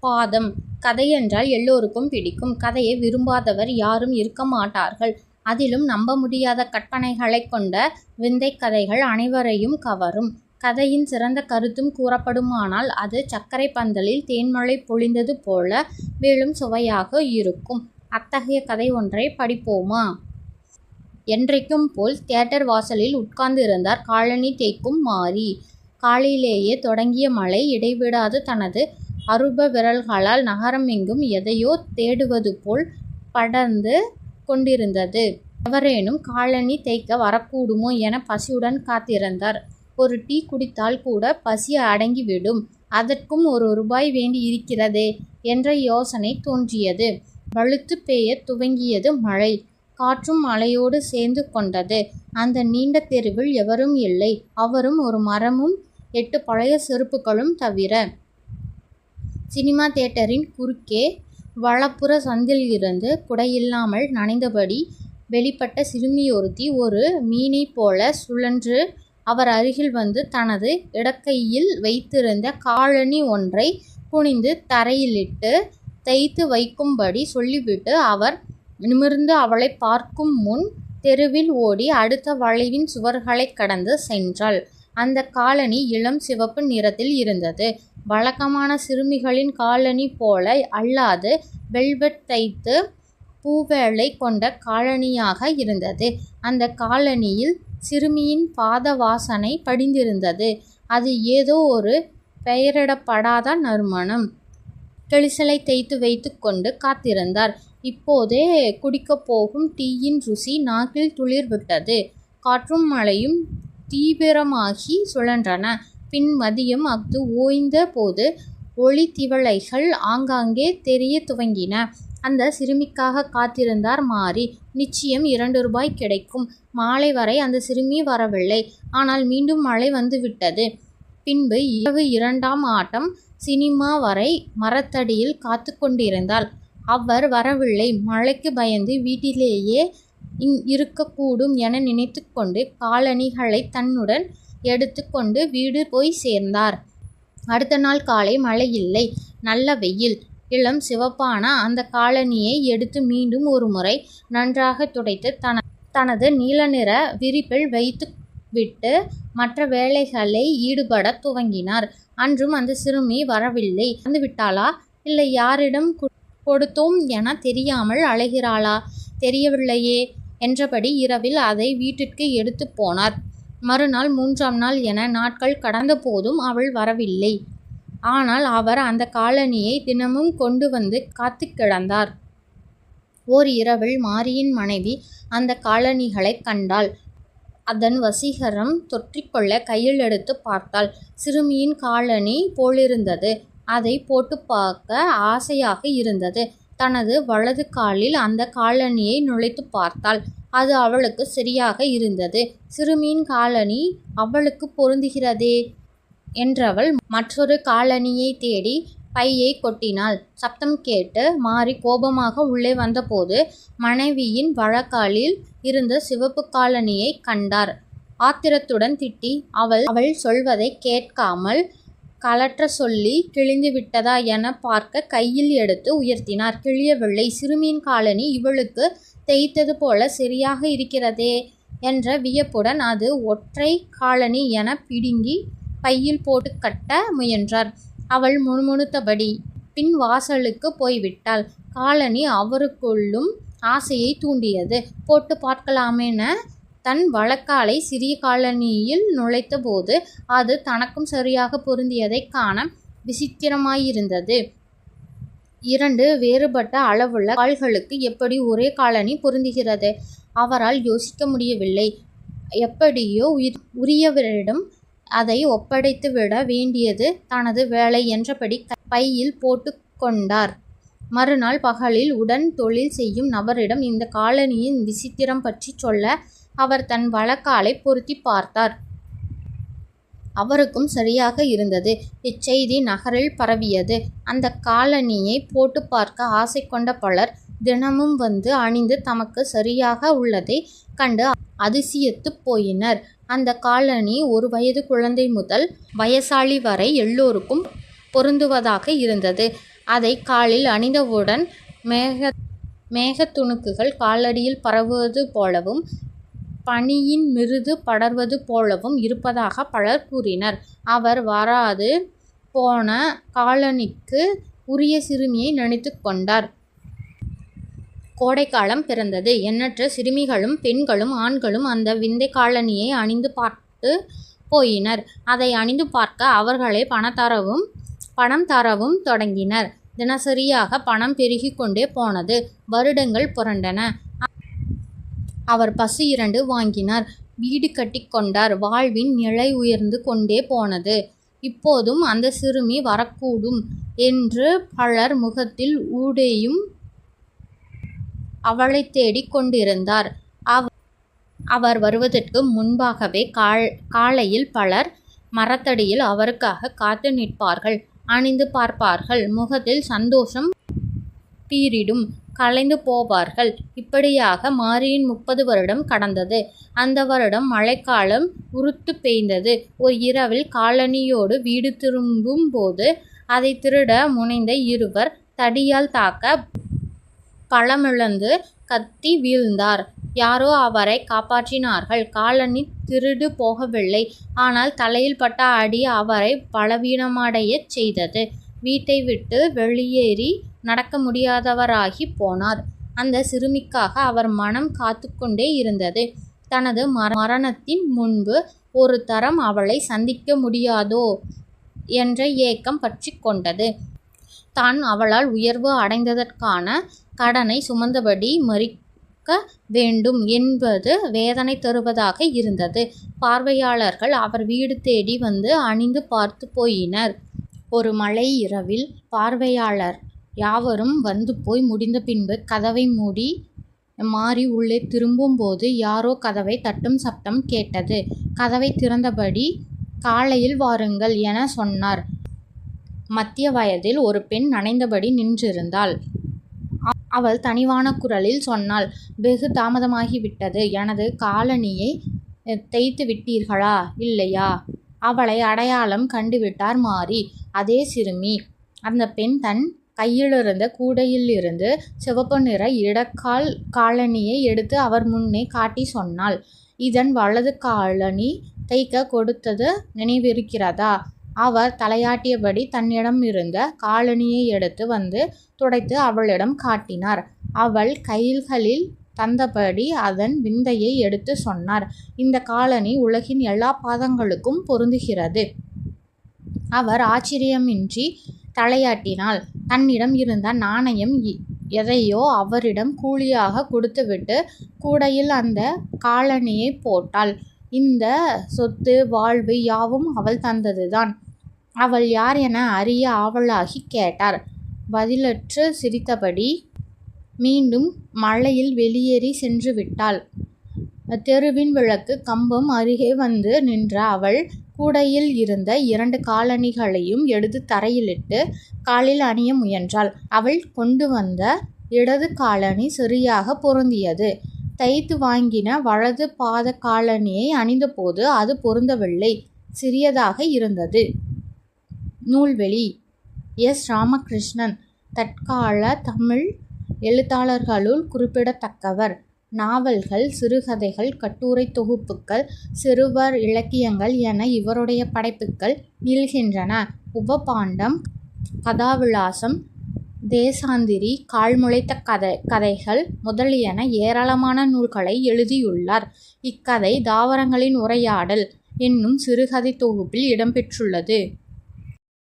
பாதம் கதை என்றால் எல்லோருக்கும் பிடிக்கும். கதையை விரும்பாதவர் யாரும் இருக்க மாட்டார்கள். அதிலும் நம்ப முடியாத கற்பனைகளைக் கொண்ட விந்தைக் கதைகள் அனைவரையும் கவரும். கதையின் சிறந்த கருத்தும் கூறப்படுமானால் அது சர்க்கரை பந்தலில் தேன்மழை பொழிந்தது போல மேலும் சுவையாக இருக்கும். அத்தகைய கதை ஒன்றைப் படிப்போமா? என்றைக்கும் போல் தியேட்டர் வாசலில் உட்கார்ந்திருந்தார் காலனி தேய்க்கும் மாறி காலையிலேயே தொடங்கிய மழை இடைவிடாது தனது அருப விரல்களால் நகரமெங்கும் எதையோ தேடுவது போல் படர்ந்து கொண்டிருந்தது. எவரேனும் காலனி தேய்க்க வரக்கூடுமோ என பசியுடன் காத்திருந்தார். ஒரு டீ குடித்தால் கூட பசி அடங்கிவிடும். அதற்கும் ஒரு ரூபாய் வேண்டி இருக்கிறதே என்ற யோசனை தோன்றியது. வலுத்துப் பெய்யத் துவங்கியது மழை. காற்றும் மழையோடு சேர்ந்து கொண்டது. அந்த நீண்ட தெருவில் எவரும் இல்லை. அவரும் ஒரு மரமும் எட்டு பழைய செருப்புகளும் தவிர. சினிமா தியேட்டரின் குறுக்கே வலப்புற சந்திலிருந்து குடையில்லாமல் நனைந்தபடி வெளிப்பட்ட சிறுமியொருத்தி ஒரு மீனைப் போல சுழன்று அவர் அருகில் வந்து தனது இடக்கையில் வைத்திருந்த காலணி ஒன்றை குனிந்து தரையிலிட்டு தைத்து வைக்கும்படி சொல்லிவிட்டு அவர் நிமிர்ந்து அவளை பார்க்கும் முன் தெருவில் ஓடி அடுத்த வளைவின் சுவர்களைக் கடந்து சென்றாள். அந்த காலணி இளம் சிவப்பு நிறத்தில் இருந்தது. வழக்கமான சிறுமிகளின் காலணி போல அல்லாது வெல்வெட் தைத்து பூவேலை கொண்ட காலனியாக இருந்தது. அந்த காலனியில் சிறுமியின் பாத வாசனை படிந்திருந்தது. அது ஏதோ ஒரு பெயரிடப்படாத நறுமணம். கெளிசலை தேய்த்து வைத்து கொண்டு காத்திருந்தார். இப்போதே குடிக்கப் போகும் டீயின் ருசி நாக்கில் துளிர்விட்டது. காற்றும் மழையும் தீவிரமாகி சுழன்றன. பின் மதியம் அஃது ஓய்ந்த போது ஒளித்திவலைகள் ஆங்காங்கே தெரிய துவங்கின. அந்த சிறுமிக்காக காத்திருந்தார் மாரி. நிச்சயம் இரண்டு ரூபாய் கிடைக்கும். மாலை வரை அந்த சிறுமி வரவில்லை. ஆனால் மீண்டும் மழை வந்துவிட்டது. பின்பு இரவு இரண்டாம் ஆட்டம் சினிமா வரை மரத்தடியில் காத்து கொண்டிருந்தாள். அவர் வரவில்லை. மழைக்கு பயந்து வீட்டிலேயே இருக்கக்கூடும் என நினைத்து கொண்டு காலணிகளை தன்னுடன் எடுத்துக்கொண்டு வீடு போய் சேர்ந்தார். அடுத்த நாள் காலை மழையில்லை. நல்ல வெயில். இளம் சிவப்பான அந்த காலணியை எடுத்து மீண்டும் ஒரு முறை நன்றாகத் துடைத்து தனது நீல நிற விரிப்பில் வைத்து விட்டு மற்ற வேலைகளில் ஈடுபடத் துவங்கினார். அன்றும் அந்த சிறுமி வரவில்லை. மறந்துவிட்டாளா? இல்லை யாரிடம் கொடுத்தோம் என தெரியாமல் அழைகிறாளா தெரியவில்லையே என்றபடி இரவில் அதை வீட்டிற்கு எடுத்துப் போனார். மறுநாள் மூன்றாம் நாள் என நாட்கள் கடந்தபோதும் அவள் வரவில்லை. ஆனால் அவர் அந்த காலனியை தினமும் கொண்டு வந்து காத்துக் கிடந்தார். ஓர் இரவில் மாரியின் மனைவி அந்த காலணிகளைக் கண்டாள். அதன் வசீகரம் தொற்றிக்கொள்ள கையில் எடுத்துப் பார்த்தாள். சிறுமியின் காலணி போலிருந்தது. அதை போட்டுப் பார்க்க ஆசையாக இருந்தது. தனது வலது காலில் அந்த காலணியை நுழைத்துப் பார்த்தாள். அது அவளுக்கு சரியாக இருந்தது. சிறுமியின் காலணி அவளுக்கு பொருந்துகிறதே என்றவள் மற்றொரு காலணியைத் தேடி பையை கொட்டினாள். சப்தம் கேட்டு மாறி கோபமாக உள்ளே வந்தபோது மனைவியின் வழக்காலில் இருந்த சிவப்பு காலணியைக் கண்டார். ஆத்திரத்துடன் திட்டி அவள் சொல்வதைக் கேட்காமல் கழற்றச் கிழிந்து கிழிந்துவிட்டதா என பார்க்க கையில் எடுத்து உயர்த்தினார். கிழியவில்லை. சிறுமியின் காலனி இவளுக்கு தேய்த்தது போல சரியாக இருக்கிறதே என்ற வியப்புடன் அது ஒற்றை காலனி என பிடுங்கி பையில் போட்டுக் கட்ட முயன்றார். அவள் முணுமுணுத்தபடி பின் வாசலுக்குப் போய்விட்டாள். காலனி அவருக்குள்ளும் ஆசையை தூண்டியது. போட்டுப் பார்க்கலாமெனத் தன் வழக்காலை சிறிய காலனியில் நுழைத்தபோது அது தனக்கும் சரியாக பொருந்தியதைக் காண விசித்திரமாயிருந்தது. இரண்டு வேறுபட்ட அளவுள்ள கால்களுக்கு எப்படி ஒரே காலனி பொருந்துகிறது? அவரால் யோசிக்க முடியவில்லை. எப்படியோ உரியவரிடம் அதை ஒப்படைத்துவிட வேண்டியது தனது வேலை என்றபடி பையில் போட்டு கொண்டார். மறுநாள் பகலில் உடன் தொழில் செய்யும் நபரிடம் இந்த காலனியின் விசித்திரம் பற்றி சொல்ல அவர் தன் வழக்காலை பொருத்திப் பார்த்தார். அவருக்கும் சரியாக இருந்தது. இச்செய்தி நகரில் பரவியது. அந்த காலனியை போட்டு பார்க்க ஆசை கொண்ட பலர் தினமும் வந்து அணிந்து தமக்கு சரியாக உள்ளதை கண்டு அதிசயத்து போயினர். அந்த காலனி ஒரு வயது குழந்தை முதல் வயசாளி வரை எல்லோருக்கும் பொருந்துவதாக இருந்தது. அதை காலில் அணிந்தவுடன் மேக மேகத்துணுக்குகள் காலடியில் பரவுவது போலவும் பனியின் மிருது படர்வது போலவும் இருப்பதாக பலர் கூறினர். அவர் வராது போன காலனிக்கு உரிய சிறுமியை நினைத்து கொண்டார். கோடைக்காலம் பிறந்தது. எண்ணற்ற சிறுமிகளும் பெண்களும் ஆண்களும் அந்த விந்தைக் காலனியை அணிந்து பார்த்து போயினர். அதை அணிந்து பார்க்க அவர்களை பணத்தரவும் பணம் தரவும் தொடங்கினர். தினசரியாக பணம் பெருகிக் கொண்டே போனது. வருடங்கள் புரண்டன. அவர் பசு இரண்டு வாங்கினார். வீடு கட்டிக் கொண்டார். வாழ்வின் நிலை உயர்ந்து கொண்டே போனது. இப்போதும் அந்த சிறுமி வரக்கூடும் என்று பலர் முகத்தில் ஊடேயும் அவளைத் தேடிக் கொண்டிருந்தார். அவர் வருவதற்கு முன்பாகவே காலையில் பலர் மரத்தடியில் அவருக்காக காத்து நிற்பார்கள். அணிந்து பார்ப்பார்கள். முகத்தில் சந்தோஷம் பீரிடும். கலைந்து போவார்கள். இப்படியாக மாரியின் முப்பது வருடம் கடந்தது. அந்த வருடம் மழைக்காலம் உருத்து பெய்ந்தது ஒரு இரவில் காலனியோடு வீடு திரும்பும் போது அதை திருட முனைந்த இருவர் தடியால் தாக்கப் பலமிழந்து கத்தி வீழ்ந்தார். யாரோ அவரை காப்பாற்றினார்கள். காலனி திருடு போகவில்லை. ஆனால் தலையில் பட்ட அடி அவரை பலவீனமடையச் செய்தது. வீட்டை விட்டு வெளியேறி நடக்க முடியாதவராகிப் போனார். அந்த சிறுமிக்காக அவர் மனம் காத்துக்கொண்டே இருந்தது. தனது மரணத்தின் முன்பு ஒரு தரம் அவளை சந்திக்க முடியாதோ என்ற ஏக்கம் பற்றி கொண்டது. தான் அவளால் உயர்வு அடைந்ததற்கான கடனை சுமந்தபடி மறி வேண்டும் என்பது வேதனை தருவதாக இருந்தது. பார்வையாளர்கள் அவர் வீடு தேடி வந்து அணிந்து பார்த்து போயினர். ஒரு மழை இரவில் பார்வையாளர் யாவரும் வந்து போய் முடிந்த பின்பு கதவை மூடி மாறி உள்ளே திரும்பும்போது யாரோ கதவை தட்டும் சப்தம் கேட்டது. கதவை திறந்தபடி காலையில் வாருங்கள் என சொன்னார். மத்திய வயதில் ஒரு பெண் நனைந்தபடி நின்றிருந்தாள். அவள் தனிவான குரலில் சொன்னாள் வெகு தாமதமாகிவிட்டது. எனது காலணியை தைத்து விட்டீர்களா? இல்லையா? அவளை அடையாளம் கண்டுவிட்டார் மாரி. அதே சிறுமி. அந்த பெண் தன் கையிலிருந்த கூடையிலிருந்து சிவப்பு நிற இடக்கால் காலணியை எடுத்து அவர் முன்னே காட்டிச் சொன்னாள் இதன் வலது காலணி தைக்கக் கொடுத்தது நினைவிருக்கிறதா? அவர் தலையாட்டியபடி தன்னிடம் இருந்த காலணியை எடுத்து வந்து துடைத்து அவளிடம் காட்டினார். அவள் கைகளில் தந்தபடி அதன் விந்தையை எடுத்துச் சொன்னார் இந்த காலணி உலகின் எல்லா பாதங்களுக்கும் பொருந்துகிறது. அவர் ஆச்சரியமின்றி தலையாட்டினாள். தன்னிடம் இருந்த நாணயம் எதையோ அவரிடம் கூலியாக கொடுத்துவிட்டு கூடையில் அந்த காலணியைப் போட்டாள். இந்த சொத்து வாழ்வு யாவும் அவள் தந்ததுதான். அவள் யார் என அறிய ஆவலாகிக் கேட்டார். பதிலற்று சிரித்தபடி மீண்டும் மழையில் வெளியேறிச் சென்றுவிட்டாள். தெருவின் விளக்கு கம்பம் அருகே வந்து நின்ற அவள் கூடையில் இருந்த இரண்டு காலணிகளையும் எடுத்து தரையிலிட்டு காலில் அணிய முயன்றாள். அவள் கொண்டு வந்த இடது காலணி சரியாக பொருந்தியது. தைத்து வாங்கின வலது பாத காலணியை அணிந்தபோது அது பொருந்தவில்லை. சிறியதாக இருந்தது. நூல்வெளி எஸ். ராமகிருஷ்ணன் தற்கால தமிழ் எழுத்தாளர்களுள் குறிப்பிடத்தக்கவர். நாவல்கள் சிறுகதைகள் கட்டுரைத் தொகுப்புகள் சிறுவர் இலக்கியங்கள் என இவருடைய படைப்புகள் நீள்கின்றன. உபபாண்டம் கதாவிலாசம் தேசாந்திரி கால்முளைத்த கதை கதைகள் முதலியன ஏராளமான நூல்களை எழுதியுள்ளார். இக்கதை தாவரங்களின் உரையாடல் என்னும் சிறுகதைத் தொகுப்பில் இடம்பெற்றுள்ளது.